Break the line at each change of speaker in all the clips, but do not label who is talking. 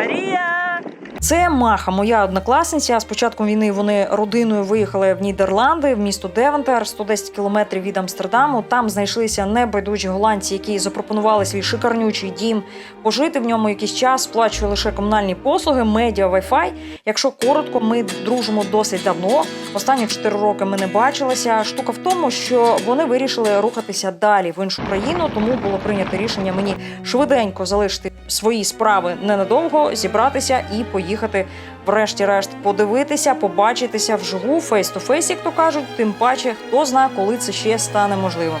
María.
Це Маха, моя однокласниця. З початком війни вони родиною виїхали в Нідерланди, в місто Девентер, 110 кілометрів від Амстердаму. Там знайшлися небайдужі голландці, які запропонували свій шикарнючий дім, пожити в ньому якийсь час, сплачує лише комунальні послуги, медіа, вайфай. Якщо коротко, ми дружимо досить давно. Останні 4 роки ми не бачилися. Штука в тому, що вони вирішили рухатися далі в іншу країну, тому було прийнято рішення мені швиденько залишити свої справи ненадовго, зібратися і поїхати, врешті-решт, подивитися, побачитися вживу, фейс-то-фейс, як то кажуть. Тим паче, хто знає, коли це ще стане можливим.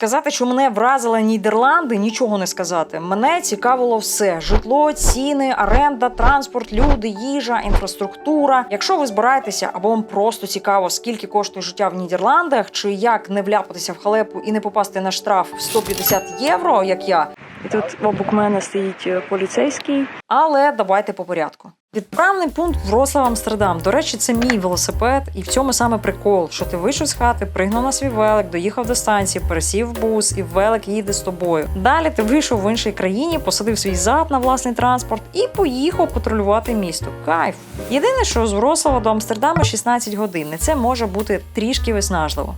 Сказати, що мене вразили Нідерланди, нічого не сказати. Мене цікавило все: житло, ціни, оренда, транспорт, люди, їжа, інфраструктура. Якщо ви збираєтеся або вам просто цікаво, скільки коштує життя в Нідерландах, чи як не вляпатися в халепу і не попасти на штраф в 150 євро, як я,
І тут обок мене стоїть е, поліцейський.
але давайте по порядку. Відправний пункт Врослав Амстердам. До речі, це мій велосипед, і в цьому саме прикол, що ти вийшов з хати, пригнув на свій велик, доїхав до станції, пересів в бус, і велик їде з тобою. Далі ти вийшов в іншій країні, посадив свій зад на власний транспорт і поїхав патрулювати місто. Кайф. Єдине, що з Врослава до Амстердама 16 годин. і Це може бути трішки виснажливо.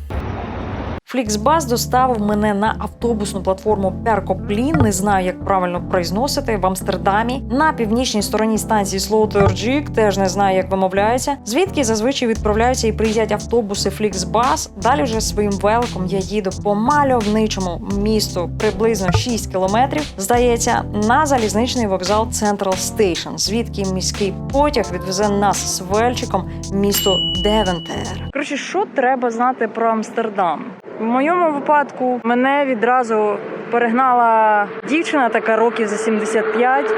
Фліксбас доставив мене на автобусну платформу Перкоплін. Не знаю, як правильно произносити в Амстердамі. На північній стороні станції Слоутерджік, теж не знаю, як вимовляється. Звідки зазвичай відправляються і приїздять автобуси Фліксбас. Далі вже своїм великом я їду по мальовничому місту приблизно 6 кілометрів. Здається, на залізничний вокзал Central Station, звідки міський потяг відвезе нас з Вельчиком місто Девентер.
Коротше, що треба знати про Амстердам? В моєму випадку мене відразу перегнала дівчина, така років за 75,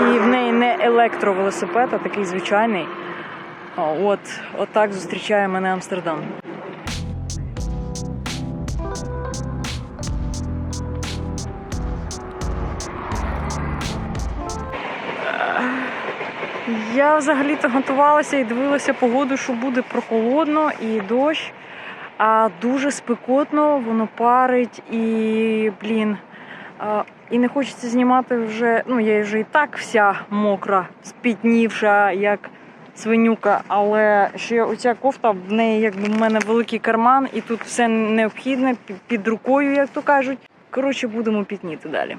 і в неї не електровелосипед, а такий звичайний. От, от так зустрічає мене Амстердам. Я взагалі-то готувалася і дивилася погоду, що буде прохолодно і дощ, а дуже спекотно, воно парить і, блін. І не хочеться знімати вже. Ну, я вже і так вся мокра, спітнівша, як свинюка, але ще оця кофта, в неї якби в мене великий карман, і тут все необхідне під рукою, як то кажуть. Коротше, будемо пітніти далі.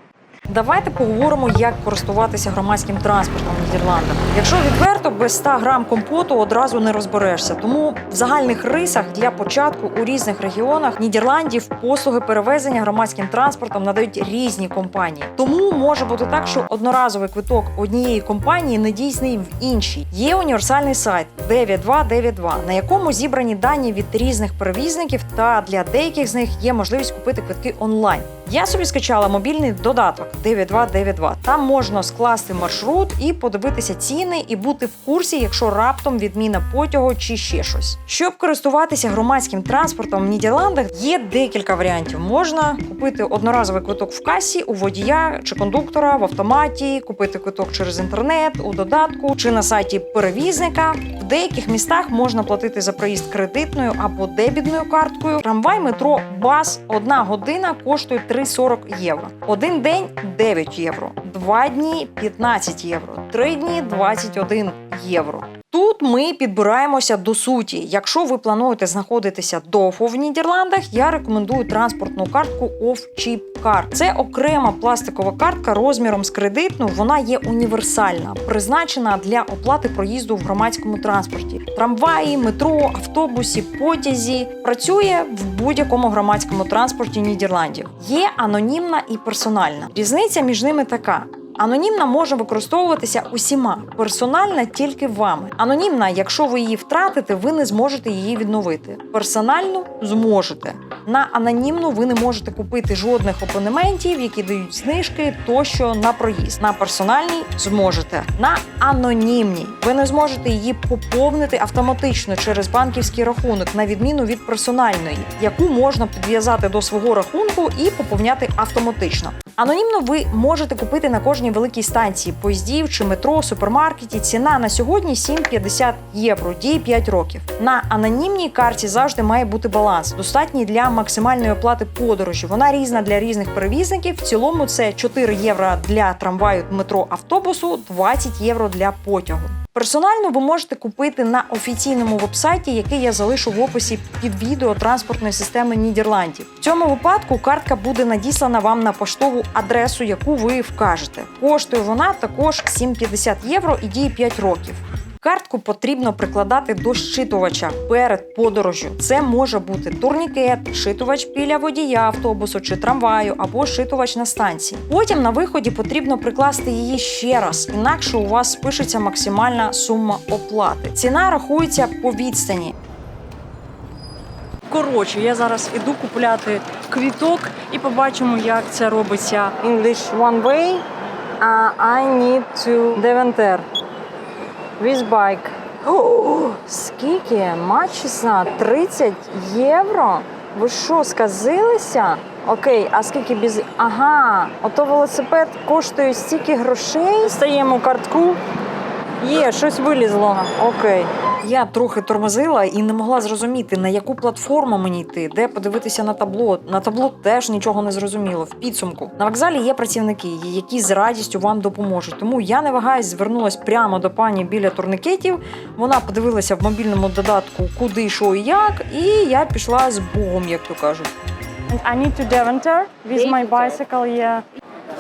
Давайте поговоримо, як користуватися громадським транспортом в Нідерландах. Якщо відверто, без 100 грам компоту одразу не розберешся. Тому в загальних рисах для початку у різних регіонах Нідерландів послуги перевезення громадським транспортом надають різні компанії. Тому може бути так, що одноразовий квиток однієї компанії не дійсний в іншій. Є універсальний сайт 9292, на якому зібрані дані від різних перевізників, та для деяких з них є можливість купити квитки онлайн. Я собі скачала мобільний додаток 9292. Там можна скласти маршрут і подивитися ціни, і бути в курсі, якщо раптом відміна потягу чи ще щось. Щоб користуватися громадським транспортом в Нідерландах, є декілька варіантів. Можна купити одноразовий квиток в касі у водія чи кондуктора в автоматі, купити квиток через інтернет, у додатку чи на сайті перевізника. В деяких містах можна платити за проїзд кредитною або дебітною карткою. Трамвай, метро, бас одна година коштує 3,40 євро. Один день 9 євро, два дні 15 євро, три дні 21 євро. Тут ми підбираємося до суті. Якщо ви плануєте знаходитися довго в Нідерландах, я рекомендую транспортну картку Off Chip Card. Це окрема пластикова картка розміром з кредитну. Вона є універсальна, призначена для оплати проїзду в громадському транспорті. Трамваї, метро, автобусі, потязі працює в будь-якому громадському транспорті Нідерландів. Є анонімна і персональна. Різниця між ними така. Анонімна може використовуватися усіма, персональна тільки вами. Анонімна, якщо ви її втратите, ви не зможете її відновити. Персональну зможете. На анонімну ви не можете купити жодних абонементів, які дають знижки тощо на проїзд. На персональній зможете. На анонімній ви не зможете її поповнити автоматично через банківський рахунок, на відміну від персональної, яку можна підв'язати до свого рахунку і поповняти автоматично. Анонімно ви можете купити на кожній великій станції поїздів чи метро, супермаркеті. Ціна на сьогодні 7,50 євро, діє 5 років. На анонімній карті завжди має бути баланс, достатній для максимальної оплати подорожі. Вона різна для різних перевізників. В цілому це 4 євро для трамваю, метро, автобусу, 20 євро для потягу. Персонально ви можете купити на офіційному вебсайті, який я залишу в описі під відео транспортної системи Нідерландів. В цьому випадку картка буде надіслана вам на поштову адресу, яку ви вкажете. Коштує вона також 7,50 євро і діє 5 років. Картку потрібно прикладати до щитувача перед подорожю. Це може бути турнікет, шитувач біля водія автобусу чи трамваю або шитувач на станції. Потім на виході потрібно прикласти її ще раз, інакше у вас спишеться максимальна сума оплати. Ціна рахується по відстані.
Коротше, я зараз іду купляти квіток і побачимо, як це робиться. English one way. Uh, I need to Deventer. О, скільки? Матчесна? 30 євро? Ви що, сказилися? Окей, а скільки без. Ага, ото велосипед коштує стільки грошей. Стаємо картку. Є, щось вилізло. Окей.
Я трохи тормозила і не могла зрозуміти, на яку платформу мені йти, де подивитися на табло. На табло теж нічого не зрозуміло. В підсумку на вокзалі є працівники, які з радістю вам допоможуть. Тому я не вагаюсь, звернулась прямо до пані біля турникетів. Вона подивилася в мобільному додатку, куди що і як, і я пішла з Богом, як то кажуть.
And I need to Deventer with my bicycle, yeah.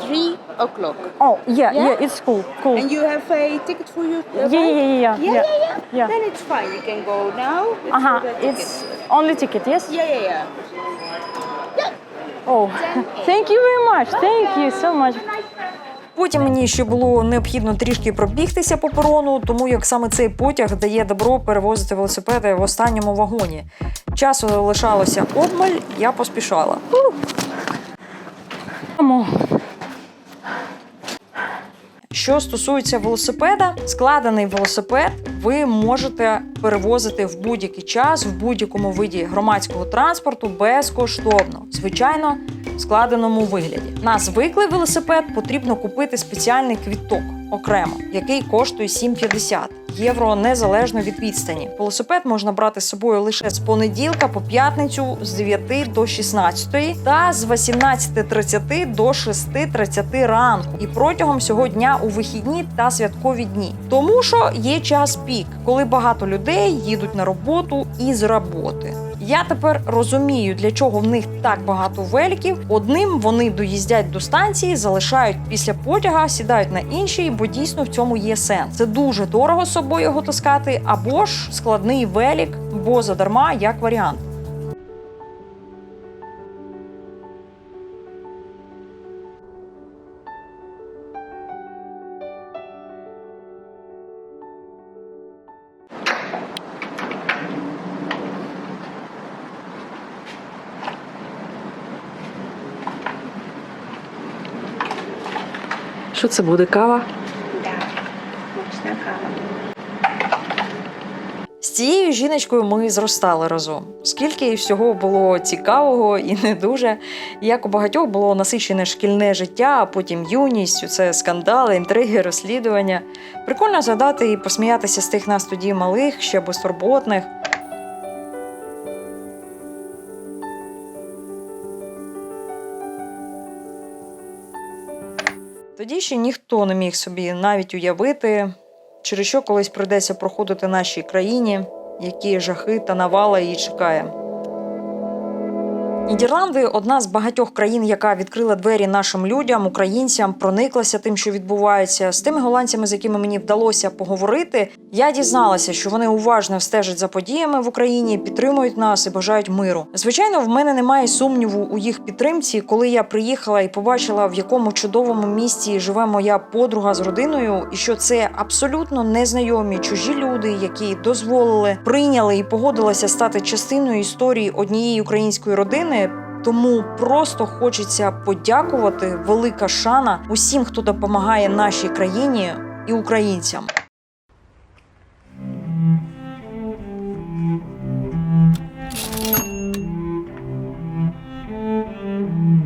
Three o'clock.
Oh, yeah,
Yeah?
yeah, it's cool, cool.
And you have a ticket for your uh,
Yeah, yeah, yeah, yeah,
Yeah,
yeah.
yeah, yeah. Then it's fine. You can go now. Go get
it's only ticket, yes?
Yeah, yeah, yeah.
Oh, thank you very much. Thank you so much.
Потім мені ще було необхідно трішки пробігтися по перону, тому як саме цей потяг дає добро перевозити велосипеди в останньому вагоні. Часу лишалося обмаль, я поспішала.
Мамо,
Що стосується велосипеда, складений велосипед ви можете перевозити в будь-який час в будь-якому виді громадського транспорту безкоштовно, звичайно, в складеному вигляді. На звиклий велосипед потрібно купити спеціальний квіток окремо, який коштує 7,50 євро незалежно від відстані. Велосипед можна брати з собою лише з понеділка по п'ятницю з 9 до 16 та з 18.30 до 6.30 ранку і протягом всього дня у вихідні та святкові дні. Тому що є час пік, коли багато людей їдуть на роботу із роботи. Я тепер розумію, для чого в них так багато великів. Одним вони доїздять до станції, залишають після потяга, сідають на інший, бо дійсно в цьому є сенс. Це дуже дорого з собою його таскати, або ж складний велик, бо задарма як варіант.
Що це буде кава?
З цією жіночкою ми зростали разом. Скільки всього було цікавого і не дуже. Як у багатьох було насичене шкільне життя, а потім юність, це скандали, інтриги, розслідування. Прикольно згадати і посміятися з тих нас тоді малих, ще безтурботних. Тоді ще ніхто не міг собі навіть уявити, через що колись прийдеться проходити нашій країні, які жахи та навала її чекає. Нідерланди одна з багатьох країн, яка відкрила двері нашим людям, українцям, прониклася тим, що відбувається. З тими голландцями, з якими мені вдалося поговорити, я дізналася, що вони уважно стежать за подіями в Україні, підтримують нас і бажають миру. Звичайно, в мене немає сумніву у їх підтримці, коли я приїхала і побачила, в якому чудовому місті живе моя подруга з родиною, і що це абсолютно незнайомі чужі люди, які дозволили, прийняли і погодилися стати частиною історії однієї української родини. Тому просто хочеться подякувати велика шана усім, хто допомагає нашій країні і українцям.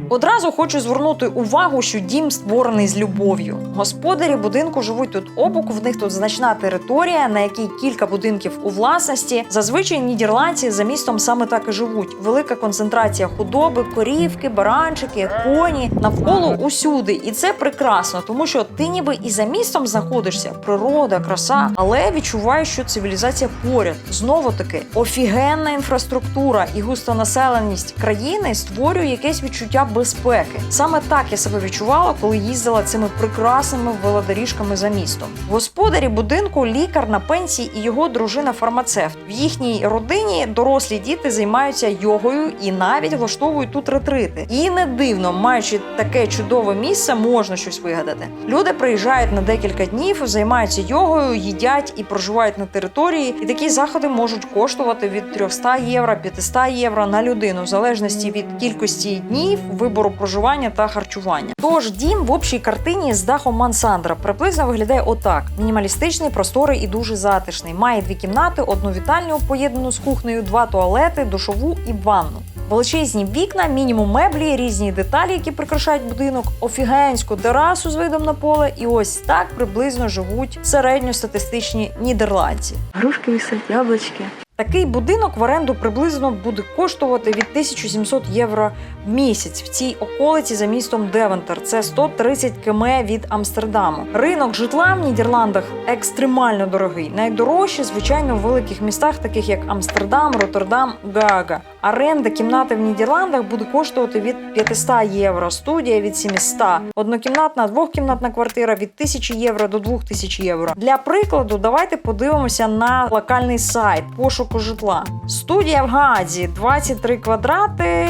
Одразу хочу звернути увагу, що дім створений з любов'ю. Господарі будинку живуть тут обок. В них тут значна територія, на якій кілька будинків у власності. Зазвичай нідерландці за містом саме так і живуть. Велика концентрація худоби, корівки, баранчики, коні навколо усюди. І це прекрасно, тому що ти ніби і за містом знаходишся, природа, краса, але відчуваєш, що цивілізація поряд. Знову таки офігенна інфраструктура і густонаселеність країни створює якесь відчуття безпеки. Саме так я себе відчувала, коли їздила цими прекрасними велодоріжками за містом. Господарі будинку лікар на пенсії і його дружина фармацевт. В їхній родині дорослі діти займаються йогою і навіть влаштовують тут ретрити. І не дивно, маючи таке чудове місце, можна щось вигадати. Люди приїжджають на декілька днів, займаються йогою, їдять і проживають на території. І такі заходи можуть коштувати від 300 євро, 500 євро на людину, в залежності від кількості днів, вибору проживання та харчування. Тож дім в общій картині з дахом мансандра приблизно виглядає отак: мінімалістичний, просторий і дуже затишний. Має дві кімнати, одну вітальню поєднану з кухнею, два туалети, душову і ванну. Величезні вікна, мінімум меблі, різні деталі, які прикрашають будинок, офігенську терасу з видом на поле. І ось так приблизно живуть середньостатистичні нідерландці.
Грушки висять, яблучки.
Такий будинок в оренду приблизно буде коштувати від 1700 євро в місяць в цій околиці за містом Девентер. Це 130 км від Амстердаму. Ринок житла в Нідерландах екстремально дорогий. Найдорожче, звичайно, в великих містах, таких як Амстердам, Роттердам, Гаага. Оренда кімнати в Нідерландах буде коштувати від 500 євро, студія від 700, однокімнатна, двохкімнатна квартира від 1000 євро до 2000 євро. Для прикладу, давайте подивимося на локальний сайт пошуку житла. Студія в Гаазі 23 квадрати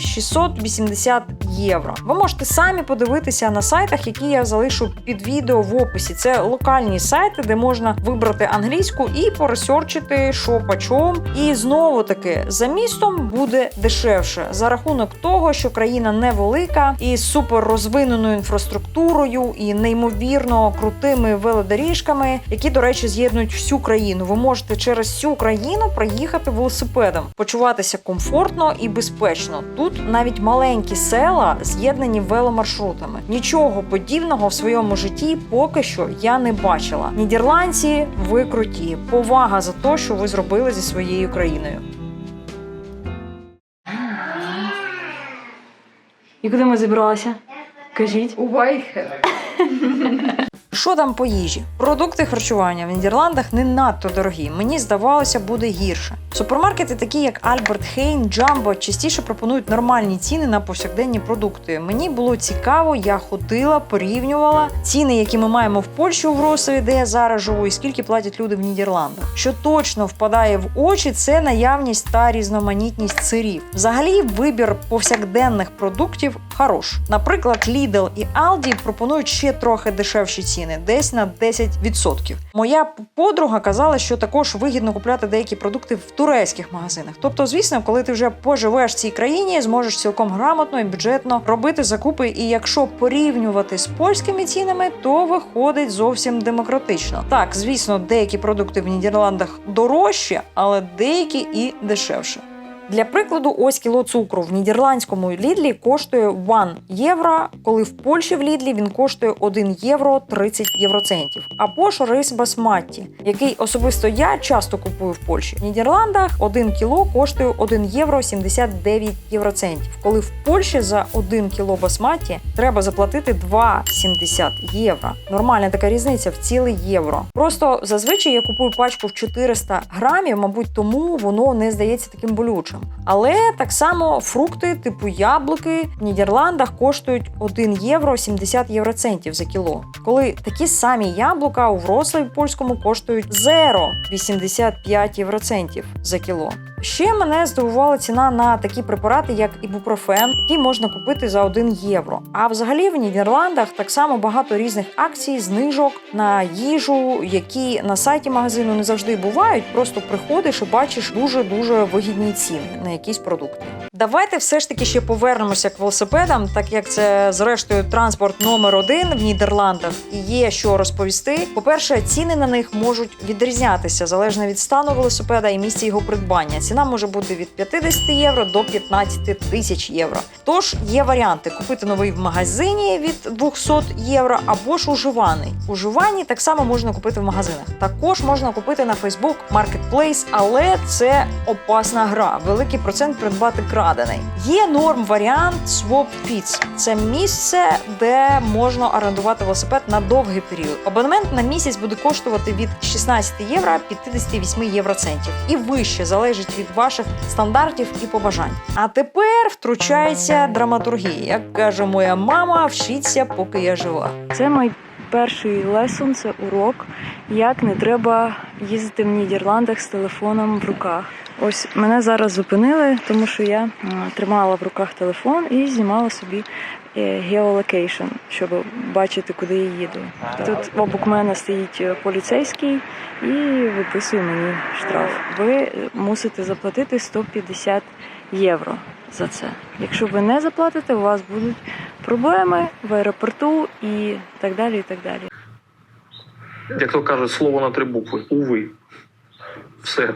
680 євро. Ви можете самі подивитися на сайтах, які я залишу під відео в описі. Це локальні сайти, де можна вибрати англійську і поресерчити, що по. І знову таки за містом буде дешевше за рахунок того, що країна невелика і супер розвиненою інфраструктурою і неймовірно крутими велодоріжками, які, до речі, з'єднують всю країну. Ви можете через всю країну проїхати велосипедом, почуватися комфортно і безпечно. Тут навіть маленькі села з'єднані веломаршрутами. Нічого подібного в своєму житті поки що я не бачила. Нідерландці, ви круті. Повага за те, що ви зробили зі своєю країною.
І куди ми зібралися? Кажіть.
У Whitehead.
Що там по їжі? Продукти харчування в Нідерландах не надто дорогі. Мені здавалося, буде гірше. Супермаркети, такі як Альберт Хейн, Джамбо, частіше пропонують нормальні ціни на повсякденні продукти. Мені було цікаво, я ходила, порівнювала ціни, які ми маємо в Польщі у Вросові, де я зараз живу, і скільки платять люди в Нідерландах. Що точно впадає в очі, це наявність та різноманітність сирів. Взагалі, вибір повсякденних продуктів хорош. Наприклад, Lidl і Aldi пропонують ще трохи дешевші ціни, десь на 10%. Моя подруга казала, що також вигідно купляти деякі продукти в турецьких магазинах. Тобто, звісно, коли ти вже поживеш в цій країні, зможеш цілком грамотно і бюджетно робити закупи. І якщо порівнювати з польськими цінами, то виходить зовсім демократично. Так, звісно, деякі продукти в Нідерландах дорожчі, але деякі і дешевше. Для прикладу, ось кіло цукру в нідерландському лідлі коштує 1 євро, коли в Польщі в лідлі він коштує 1 євро 30 євроцентів. Або ж рис басматті, який особисто я часто купую в Польщі. В Нідерландах 1 кіло коштує 1 євро 79 євроцентів. Коли в Польщі за 1 кіло басматті треба заплатити 2,70 євро. Нормальна така різниця в ціле євро. Просто зазвичай я купую пачку в 400 грамів, мабуть, тому воно не здається таким болючим. Але так само фрукти, типу яблуки, в Нідерландах коштують 1 євро 70 євроцентів за кіло. Коли такі самі яблука у Врославі польському коштують 0,85 євроцентів за кіло. Ще мене здивувала ціна на такі препарати, як ібупрофен, які можна купити за 1 євро. А взагалі в Нідерландах так само багато різних акцій, знижок на їжу, які на сайті магазину не завжди бувають. Просто приходиш і бачиш дуже дуже вигідні ціни на якісь продукти. Давайте все ж таки ще повернемося к велосипедам, так як це зрештою транспорт номер один в Нідерландах і є що розповісти. По-перше, ціни на них можуть відрізнятися залежно від стану велосипеда і місця його придбання. Ціна може бути від 50 євро до 15 тисяч євро. Тож є варіанти купити новий в магазині від 200 євро або ж уживаний. Уживані так само можна купити в магазинах. Також можна купити на Facebook Marketplace, але це опасна гра. Великий процент придбати крадений. Є норм варіант Swap Fits. Це місце, де можна орендувати велосипед на довгий період. Абонемент на місяць буде коштувати від 16 євро 58 євроцентів і вище залежить від ваших стандартів і побажань. А тепер втручається драматургія. Як каже моя мама, вчіться, поки я жива.
Це мій перший лесон, це урок, як не треба їздити в Нідерландах з телефоном в руках. Ось мене зараз зупинили, тому що я тримала в руках телефон і знімала собі геолокейшн, щоб бачити, куди я їду. Тут обок мене стоїть е, поліцейський і виписує мені штраф. Ви е, мусите заплатити 150 євро за це. Якщо ви не заплатите, у вас будуть проблеми в аеропорту і так далі. і так далі.
Як то кажуть, слово на три букви. Уви. Все.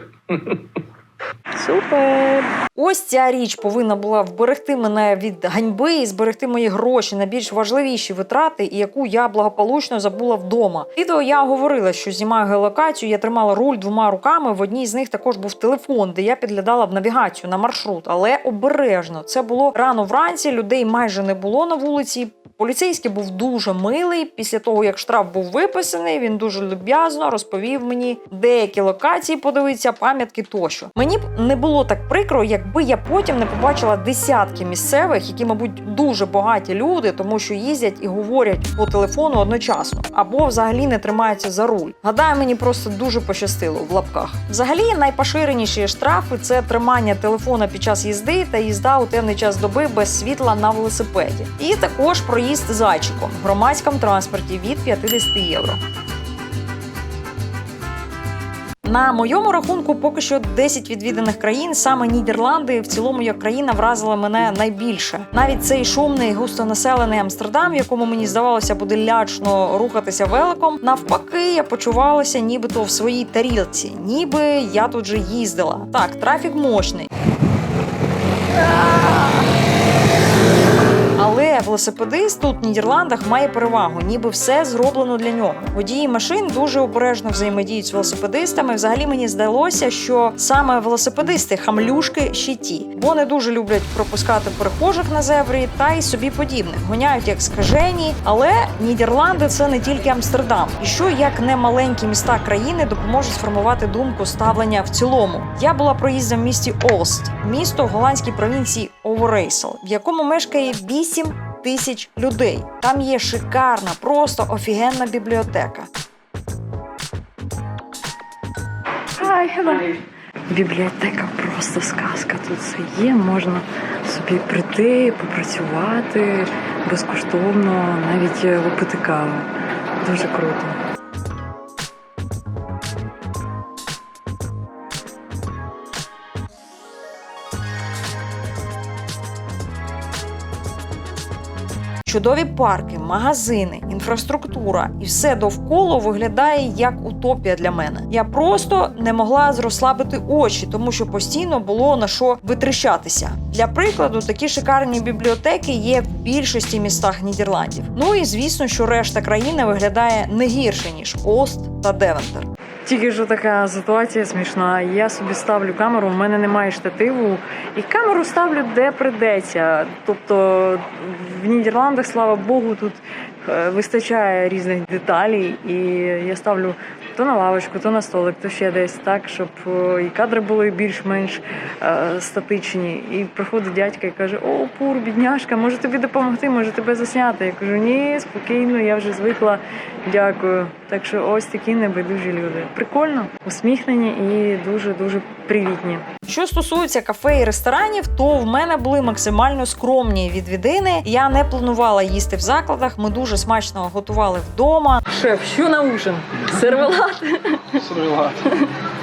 Супер!
Ось ця річ повинна була вберегти мене від ганьби і зберегти мої гроші на більш важливіші витрати, і яку я благополучно забула вдома. Відео я говорила, що знімаю геолокацію. Я тримала руль двома руками. В одній з них також був телефон, де я підглядала в навігацію на маршрут, але обережно. Це було рано вранці. Людей майже не було на вулиці. Поліцейський був дуже милий. Після того, як штраф був виписаний, він дуже люб'язно розповів мені деякі локації, подивитися, пам'ятки тощо. Мені б не було так прикро, якби я потім не побачила десятки місцевих, які, мабуть, дуже багаті люди, тому що їздять і говорять по телефону одночасно, або взагалі не тримаються за руль. Гадаю, мені просто дуже пощастило в лапках. Взагалі, найпоширеніші штрафи це тримання телефона під час їзди та їзда у темний час доби без світла на велосипеді. І також проїзд зайчиком в громадському транспорті від 50 євро. На моєму рахунку поки що 10 відвіданих країн, саме Нідерланди в цілому як країна вразила мене найбільше. Навіть цей шумний густонаселений Амстердам, в якому мені здавалося буде лячно рухатися великом. Навпаки, я почувалася нібито в своїй тарілці, ніби я тут же їздила. Так, трафік мощний. Велосипедист тут в Нідерландах має перевагу, ніби все зроблено для нього. Водії машин дуже обережно взаємодіють з велосипедистами. Взагалі мені здалося, що саме велосипедисти хамлюшки щиті. Вони дуже люблять пропускати перехожих на зебрі та й собі подібних. Гоняють як скажені, але Нідерланди це не тільки Амстердам. І що як не маленькі міста країни допоможуть сформувати думку ставлення в цілому. Я була проїздом в місті Олст, місто в голландській провінції Оверейсел, в якому мешкає 8 тисяч людей. Там є шикарна, просто офігенна бібліотека.
Hi, hello. Бібліотека просто сказка. Тут все є. Можна собі прийти, попрацювати безкоштовно, навіть е, випити каву. Дуже круто.
Чудові парки, магазини, інфраструктура і все довкола виглядає як утопія для мене. Я просто не могла зрослабити очі, тому що постійно було на що витріщатися. Для прикладу, такі шикарні бібліотеки є в більшості містах Нідерландів. Ну і звісно, що решта країни виглядає не гірше ніж Ост та Девентер.
Тільки що така ситуація смішна. Я собі ставлю камеру, в мене немає штативу, і камеру ставлю де придеться. Тобто в Нідерландах, слава Богу, тут е, вистачає різних деталей, і я ставлю то на лавочку, то на столик, то ще десь так, щоб і кадри були більш-менш е, статичні. І приходить дядька і каже: О, пур, бідняшка, може тобі допомогти, може тебе засняти. Я кажу, ні, спокійно, я вже звикла. Дякую. Так що ось такі небайдужі люди. Прикольно, усміхнені і дуже дуже привітні.
Що стосується кафе і ресторанів, то в мене були максимально скромні відвідини. Я не планувала їсти в закладах. Ми дуже смачно готували вдома.
Шеф, що на ужин? Сервелат?
Сервелат.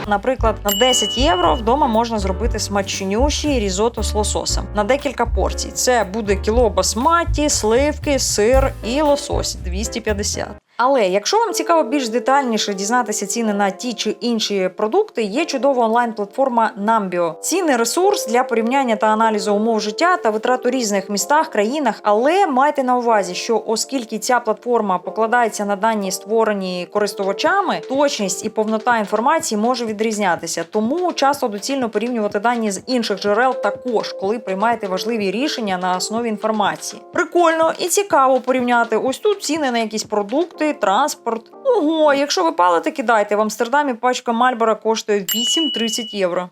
Наприклад, на 10 євро вдома можна зробити смачнющий різото з лососем на декілька порцій. Це буде кіло басматі, сливки, сир і лосось 250. Але якщо вам цікаво більш детальніше дізнатися ціни на ті чи інші продукти, є чудова онлайн-платформа Nambio. Ціни ресурс для порівняння та аналізу умов життя та витрат у різних містах, країнах. Але майте на увазі, що оскільки ця платформа покладається на дані, створені користувачами, точність і повнота інформації може відрізнятися. Тому часто доцільно порівнювати дані з інших джерел також, коли приймаєте важливі рішення на основі інформації. Прикольно і цікаво порівняти. Ось тут ціни на якісь продукти, транспорт. Ого, якщо ви палите, кидайте в Амстердамі пачка Мальбора коштує 8-30 євро.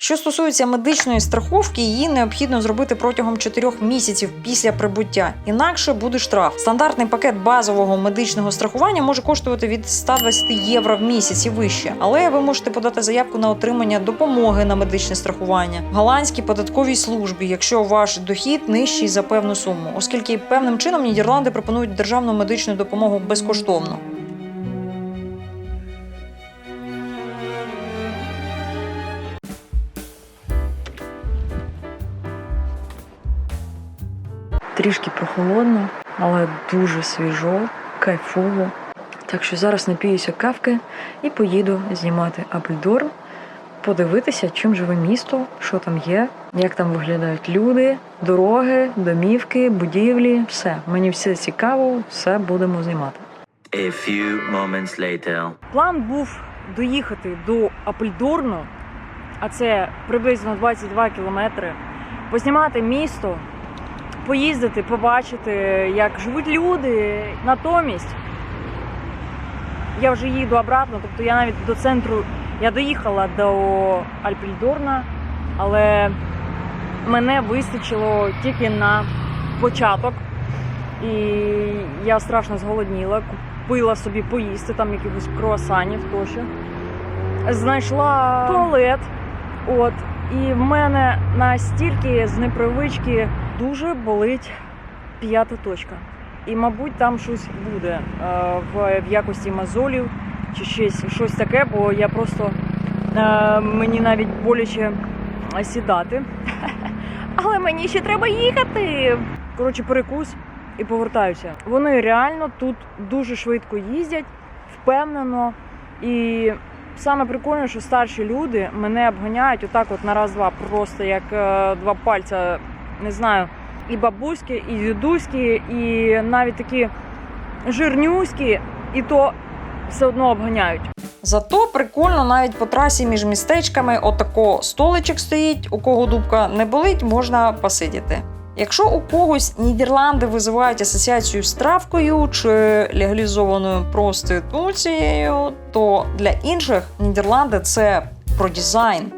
Що стосується медичної страховки, її необхідно зробити протягом 4 місяців після прибуття, інакше буде штраф. Стандартний пакет базового медичного страхування може коштувати від 120 євро в місяць і вище, але ви можете подати заявку на отримання допомоги на медичне страхування в голландській податковій службі, якщо ваш дохід нижчий за певну суму, оскільки певним чином Нідерланди пропонують державну медичну допомогу безкоштовно.
Трішки прохолодно, але дуже свіжо, кайфово. Так що зараз напіюся кавки і поїду знімати Апельдорн, подивитися, чим живе місто, що там є, як там виглядають люди, дороги, домівки, будівлі. Все, мені все цікаво, все будемо знімати.
A few moments later.
План був доїхати до Апельдорну, а це приблизно 22 кілометри, познімати місто, поїздити, побачити, як живуть люди. Натомість я вже їду обратно, тобто я навіть до центру я доїхала до Альпельдорна, але мене вистачило тільки на початок. І я страшно зголодніла, купила собі поїсти там якихось круасанів тощо. Знайшла туалет. От, і в мене настільки з непривички дуже болить п'ята точка. І, мабуть, там щось буде е, в, якості мозолів чи щось, щось таке, бо я просто е, мені навіть боляче сідати. Але мені ще треба їхати. Коротше, перекус і повертаюся. Вони реально тут дуже швидко їздять, впевнено. І саме прикольне, що старші люди мене обганяють отак, от на раз-два, просто як е, два пальця, не знаю, і бабуськи, і дідуськи, і навіть такі жирнюські, і то все одно обганяють.
Зато прикольно навіть по трасі між містечками отако столичок стоїть, у кого дубка не болить, можна посидіти. Якщо у когось Нідерланди визивають асоціацію з травкою чи легалізованою проституцією, то для інших Нідерланди це про дизайн.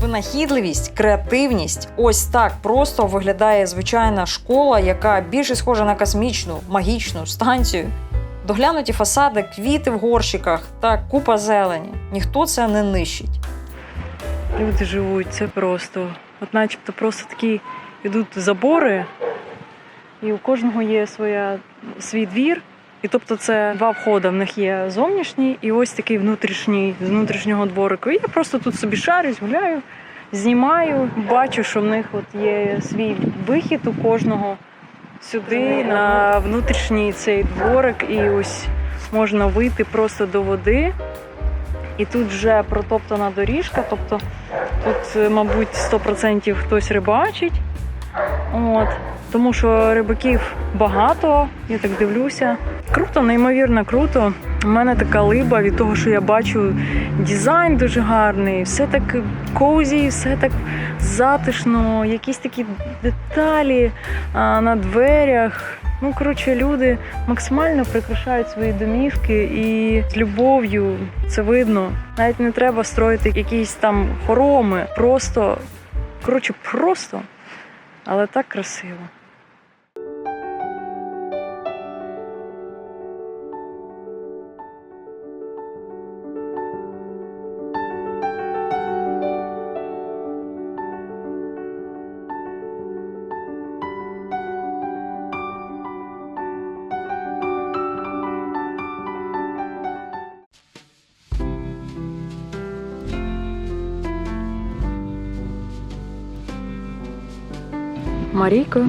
Винахідливість, креативність ось так просто виглядає звичайна школа, яка більше схожа на космічну, магічну станцію. Доглянуті фасади, квіти в горщиках та купа зелені. Ніхто це не нищить.
Люди живуть, це просто. От начебто просто такі йдуть забори, і у кожного є своя, свій двір. І тобто це два входи. В них є зовнішній і ось такий внутрішній з внутрішнього дворику. І я просто тут собі шарюсь, гуляю, знімаю, бачу, що в них от є свій вихід у кожного сюди на внутрішній цей дворик, і ось можна вийти просто до води. І тут вже протоптана доріжка, тобто тут, е, мабуть, 100% хтось рибачить. От. Тому що рибаків багато, я так дивлюся. Круто, неймовірно круто. У мене така либа від того, що я бачу дизайн дуже гарний, все так козі, все так затишно, якісь такі деталі на дверях. Ну, коротше, люди максимально прикрашають свої домівки і з любов'ю це видно. Навіть не треба строїти якісь там хороми. Просто, коротше, просто, але так красиво. Марійкою.